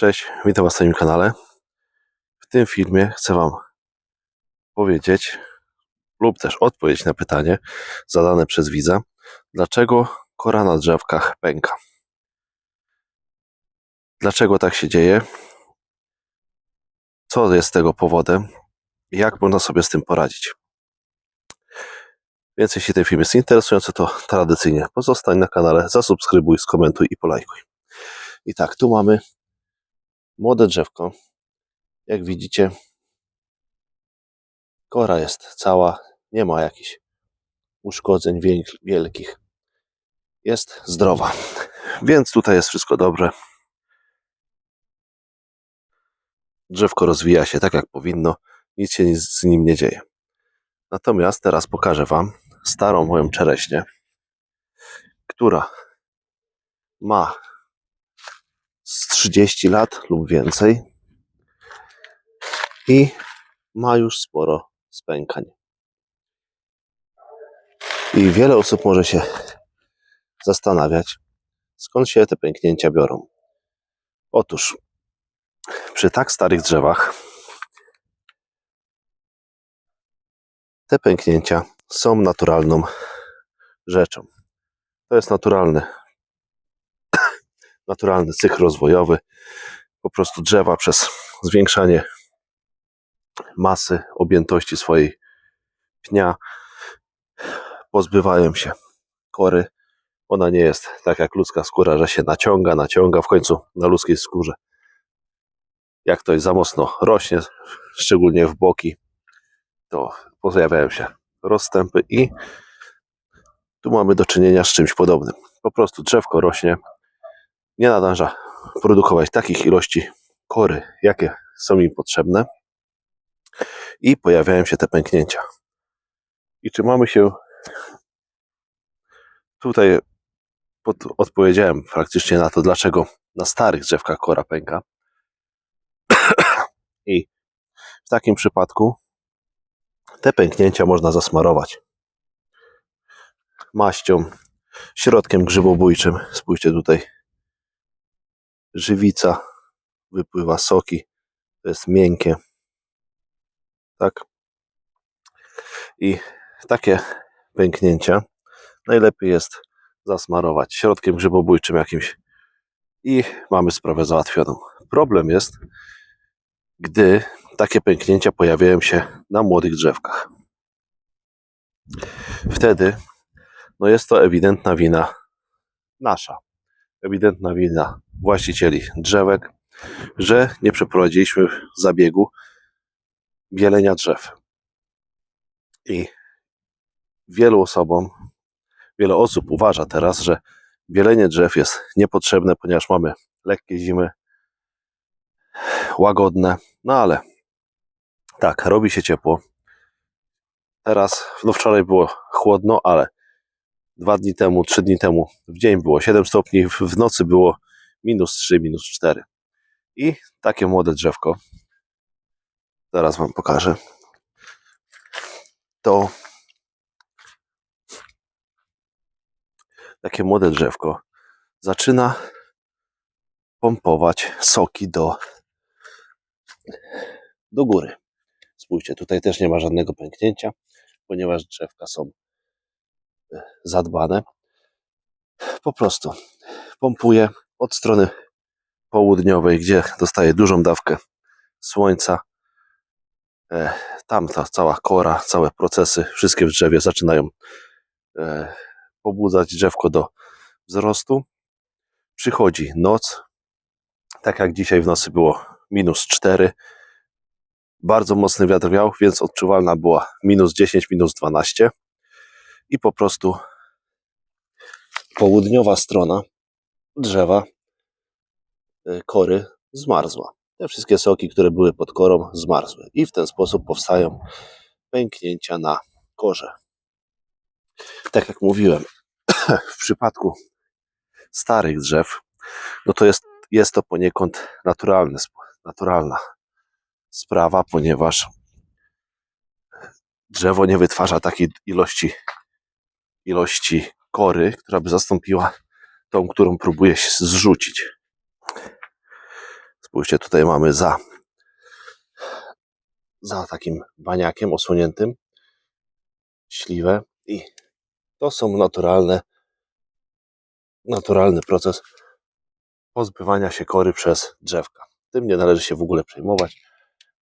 Cześć, witam Was na moim kanale. W tym filmie chcę Wam powiedzieć lub też odpowiedzieć na pytanie zadane przez widza, dlaczego kora na drzewkach pęka. Dlaczego tak się dzieje? Co jest tego powodem? Jak można sobie z tym poradzić? Więc jeśli ten film jest interesujący, to tradycyjnie pozostań na kanale, zasubskrybuj, skomentuj i polajkuj. I tak, tu mamy młode drzewko. Jak widzicie, kora jest cała, nie ma jakichś uszkodzeń wiel- wielkich. Jest zdrowa, więc tutaj jest wszystko dobrze. Drzewko rozwija się tak jak powinno, nic się z nim nie dzieje. Natomiast teraz pokażę Wam starą moją czereśnię, która ma z 30 lat lub więcej i ma już sporo spękań. I wiele osób może się zastanawiać, skąd się te pęknięcia biorą. Otóż przy tak starych drzewach te pęknięcia są naturalną rzeczą. To jest naturalny, naturalny cykl rozwojowy. Po prostu drzewa przez zwiększanie masy, objętości swojej pnia pozbywają się kory. Ona nie jest tak jak ludzka skóra, że się naciąga, naciąga w końcu na ludzkiej skórze. Jak ktoś za mocno rośnie, szczególnie w boki, to pojawiają się rozstępy i tu mamy do czynienia z czymś podobnym. Po prostu drzewko rośnie, nie nadąża produkować takich ilości kory, jakie są im potrzebne i pojawiają się te pęknięcia. I czy mamy się tutaj pod, odpowiedziałem praktycznie na to, dlaczego na starych drzewkach kora pęka. I w takim przypadku te pęknięcia można zasmarować maścią, środkiem grzybobójczym. Spójrzcie tutaj. Żywica, wypływa soki. To jest miękkie. Tak. I takie pęknięcia najlepiej jest zasmarować środkiem grzybobójczym jakimś i mamy sprawę załatwioną. Problem jest, gdy takie pęknięcia pojawiają się na młodych drzewkach. Wtedy no jest to ewidentna wina nasza, ewidentna wina właścicieli drzewek, że nie przeprowadziliśmy zabiegu bielenia drzew. I wielu osobom, wiele osób uważa teraz, że bielenie drzew jest niepotrzebne, ponieważ mamy lekkie zimy, łagodne, no ale tak, robi się ciepło. Teraz, no wczoraj było chłodno, ale dwa dni temu, trzy dni temu w dzień było 7 stopni, w w nocy było minus 3, minus 4. I takie młode drzewko, zaraz Wam pokażę, to takie młode drzewko zaczyna pompować soki do, do góry. Spójrzcie, tutaj też nie ma żadnego pęknięcia, ponieważ drzewka są e, zadbane. Po prostu pompuje od strony południowej, gdzie dostaje dużą dawkę słońca. E, Tam ta cała kora, całe procesy, wszystkie w drzewie zaczynają e, pobudzać drzewko do wzrostu. Przychodzi noc, tak jak dzisiaj w nocy było minus 4. Bardzo mocny wiatr wiał, więc odczuwalna była minus 10, minus 12. I po prostu południowa strona drzewa y, kory zmarzła. Te wszystkie soki, które były pod korą, zmarzły. I w ten sposób powstają pęknięcia na korze. Tak jak mówiłem, w przypadku starych drzew, no to jest, jest to poniekąd naturalny, sp- naturalna sprawa, ponieważ drzewo nie wytwarza takiej ilości, ilości kory, która by zastąpiła tą, którą próbuje się zrzucić. Spójrzcie, tutaj mamy za, za takim baniakiem osłoniętym śliwę i to są naturalne, naturalny proces pozbywania się kory przez drzewka. Tym nie należy się w ogóle przejmować.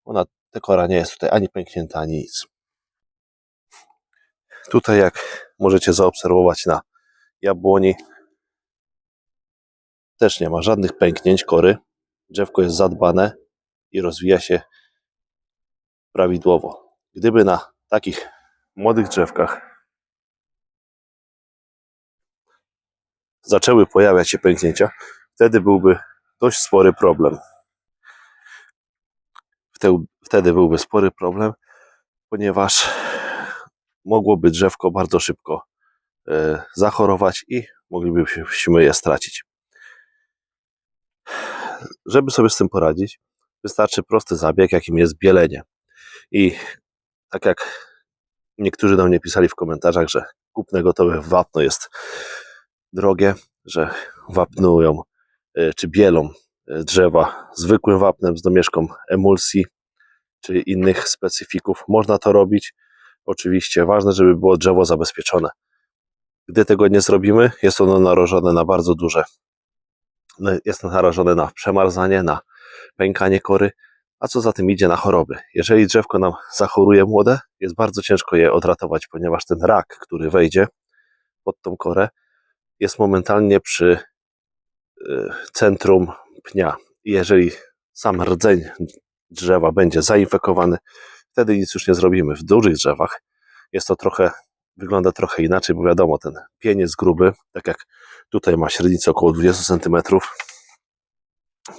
Ona, ta kora nie jest tutaj ani pęknięta, ani nic. Tutaj jak możecie zaobserwować na jabłoni też nie ma żadnych pęknięć kory. Drzewko jest zadbane i rozwija się prawidłowo. Gdyby na takich młodych drzewkach zaczęły pojawiać się pęknięcia, wtedy byłby dość spory problem. Wte- Wtedy byłby spory problem, ponieważ mogłoby drzewko bardzo szybko e, zachorować i moglibyśmy je stracić. Żeby sobie z tym poradzić, wystarczy prosty zabieg, jakim jest bielenie. I tak jak niektórzy do mnie pisali w komentarzach, że kupne gotowe wapno jest drogie, że wapnują e, czy bielą e, drzewa zwykłym wapnem z domieszką emulsji czy innych specyfików. Można to robić. Oczywiście ważne, żeby było drzewo zabezpieczone. Gdy tego nie zrobimy, jest ono narażone na bardzo duże, jest narażone na przemarzanie, na pękanie kory, a co za tym idzie na choroby. Jeżeli drzewko nam zachoruje młode, jest bardzo ciężko je odratować, ponieważ ten rak, który wejdzie pod tą korę, jest momentalnie przy y, centrum pnia. Jeżeli sam rdzeń drzewa będzie zainfekowany, wtedy nic już nie zrobimy. W dużych drzewach jest to trochę, wygląda trochę inaczej, bo wiadomo, ten pień jest gruby, tak jak tutaj ma średnicę około 20 cm.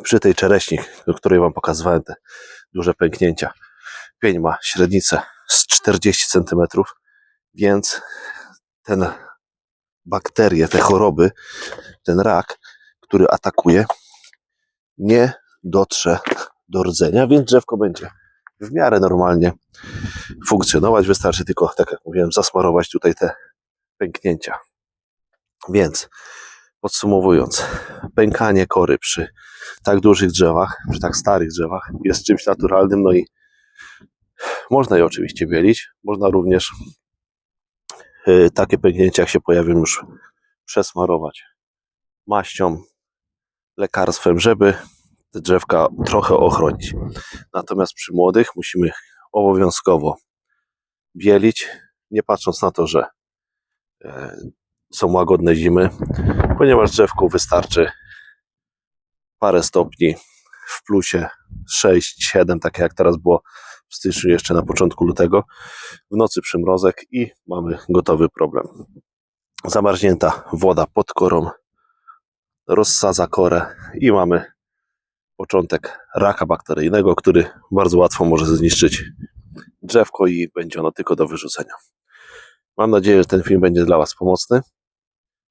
Przy tej czereśni, do której Wam pokazywałem te duże pęknięcia, pień ma średnicę z 40 cm, więc ten bakterie, te choroby, ten rak, który atakuje, nie dotrze do rdzenia, więc drzewko będzie w miarę normalnie funkcjonować. Wystarczy tylko, tak jak mówiłem, zasmarować tutaj te pęknięcia. Więc podsumowując, pękanie kory przy tak dużych drzewach, przy tak starych drzewach jest czymś naturalnym, no i można je oczywiście bielić. Można również y, takie pęknięcia, jak się pojawią, już przesmarować maścią, lekarstwem, żeby te drzewka trochę ochronić. Natomiast przy młodych musimy obowiązkowo bielić, nie patrząc na to, że e, są łagodne zimy, ponieważ drzewku wystarczy parę stopni w plusie 6-7, tak jak teraz było w styczniu, jeszcze na początku lutego, w nocy przymrozek i mamy gotowy problem. Zamarznięta woda pod korą rozsadza korę i mamy początek raka bakteryjnego, który bardzo łatwo może zniszczyć drzewko i będzie ono tylko do wyrzucenia. Mam nadzieję, że ten film będzie dla Was pomocny,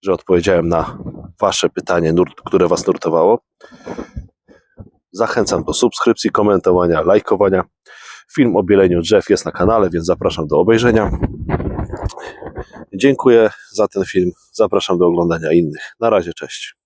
że odpowiedziałem na Wasze pytanie, które Was nurtowało. Zachęcam do subskrypcji, komentowania, lajkowania. Film o bieleniu drzew jest na kanale, więc zapraszam do obejrzenia. Dziękuję za ten film. Zapraszam do oglądania innych. Na razie, cześć.